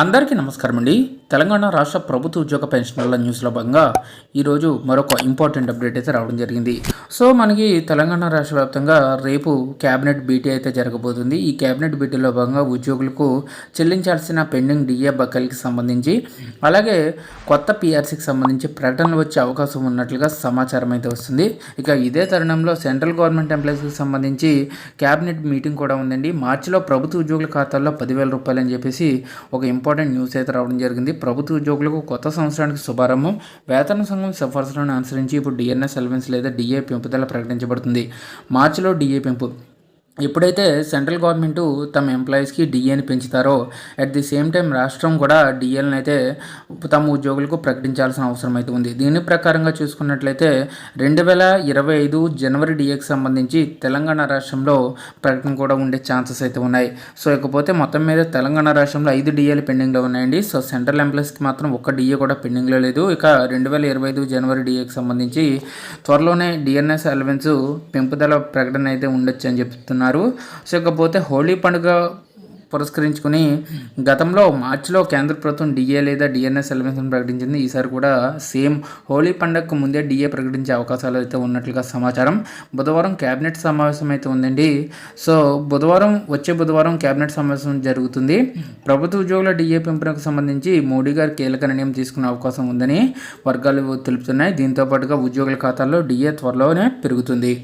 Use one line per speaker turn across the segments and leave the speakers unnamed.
అందరికీ నమస్కారం అండి. తెలంగాణ రాష్ట్ర ప్రభుత్వ ఉద్యోగ పెన్షనర్ల న్యూస్లో భాగంగా ఈరోజు మరొక ఇంపార్టెంట్ అప్డేట్ అయితే రావడం జరిగింది. సో మనకి తెలంగాణ రాష్ట్ర వ్యాప్తంగా రేపు క్యాబినెట్ భేటీ అయితే జరగబోతుంది. ఈ క్యాబినెట్ భేటీలో భాగంగా ఉద్యోగులకు చెల్లించాల్సిన పెండింగ్ డిఏ బకాయిలకి సంబంధించి అలాగే కొత్త పీఆర్సీకి సంబంధించి ప్రకటనలు వచ్చే అవకాశం ఉన్నట్లుగా సమాచారం అయితే వస్తుంది. ఇక ఇదే తరుణంలో సెంట్రల్ గవర్నమెంట్ ఎంప్లాయీస్కి సంబంధించి క్యాబినెట్ మీటింగ్ కూడా ఉందండి. మార్చిలో ప్రభుత్వ ఉద్యోగుల ఖాతాల్లో పదివేల రూపాయలు అని చెప్పేసి ఒక ఇంపార్టెంట్ న్యూస్ అయితే రావడం జరిగింది. ప్రభుత్వ ఉద్యోగులకు కొత్త సంవత్సరానికి శుభారంభం. వేతన సంఘం సిఫార్సులను అనుసరించి ఇప్పుడు డిఎన్ఎస్ అలవెన్స్ లేదా డిఏ పెంపుదల ప్రకటించబడుతుంది. మార్చిలో డిఏ పెంపు ఎప్పుడైతే సెంట్రల్ గవర్నమెంట్ తమ ఎంప్లాయీస్కి డిఏని పెంచుతారో అట్ ది సేమ్ టైం రాష్ట్రం కూడా డిఏలను అయితే తమ ఉద్యోగులకు ప్రకటించాల్సిన అవసరం అయితే ఉంది. దీని ప్రకారంగా చూసుకున్నట్లయితే రెండు వేల ఇరవై ఐదు జనవరి డిఏకి సంబంధించి తెలంగాణ రాష్ట్రంలో ప్రకటన కూడా ఉండే ఛాన్సెస్ అయితే ఉన్నాయి. సో ఇకపోతే మొత్తం మీద తెలంగాణ రాష్ట్రంలో ఐదు డిఏలు పెండింగ్లో ఉన్నాయండి. సో సెంట్రల్ ఎంప్లాయీస్కి మాత్రం ఒక్క డిఏ కూడా పెండింగ్లో లేదు. ఇక రెండు వేల ఇరవై ఐదు జనవరి డిఏకి సంబంధించి త్వరలోనే డిఎన్ఎస్ అలవెన్స్ పెంపుదల ప్రకటన అయితే ఉండొచ్చు అని చెప్తున్నారు. సో ఇకపోతే హోళీ పండుగ పురస్కరించుకుని గతంలో మార్చిలో కేంద్ర ప్రభుత్వం డిఏ లేదా డిఎన్ఎస్ అలవెన్స్ను ప్రకటించింది. ఈసారి కూడా సేమ్ హోలీ పండుగకు ముందే డిఏ ప్రకటించే అవకాశాలు అయితే ఉన్నట్లుగా సమాచారం. బుధవారం కేబినెట్ సమావేశం అయితే ఉందండి. సో బుధవారం వచ్చే బుధవారం కేబినెట్ సమావేశం జరుగుతుంది. ప్రభుత్వ ఉద్యోగుల డిఏ పెంపునకు సంబంధించి మోడీ గారు కీలక నిర్ణయం తీసుకునే అవకాశం ఉందని వర్గాలు తెలుపుతున్నాయి. దీంతో పాటుగా ఉద్యోగుల ఖాతాల్లో డిఏ త్వరలోనే పెరుగుతుంది.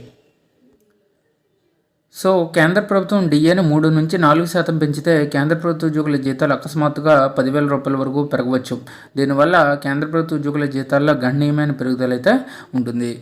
సో కేంద్ర ప్రభుత్వం డిఏను మూడు నుంచి నాలుగు శాతం పెంచితే కేంద్ర ప్రభుత్వ ఉద్యోగుల జీతాలు అకస్మాత్తుగా పదివేల రూపాయల వరకు పెరగవచ్చు. దీనివల్ల కేంద్ర ప్రభుత్వ ఉద్యోగుల జీతాల్లో గణనీయమైన పెరుగుదల అయితే ఉంటుంది.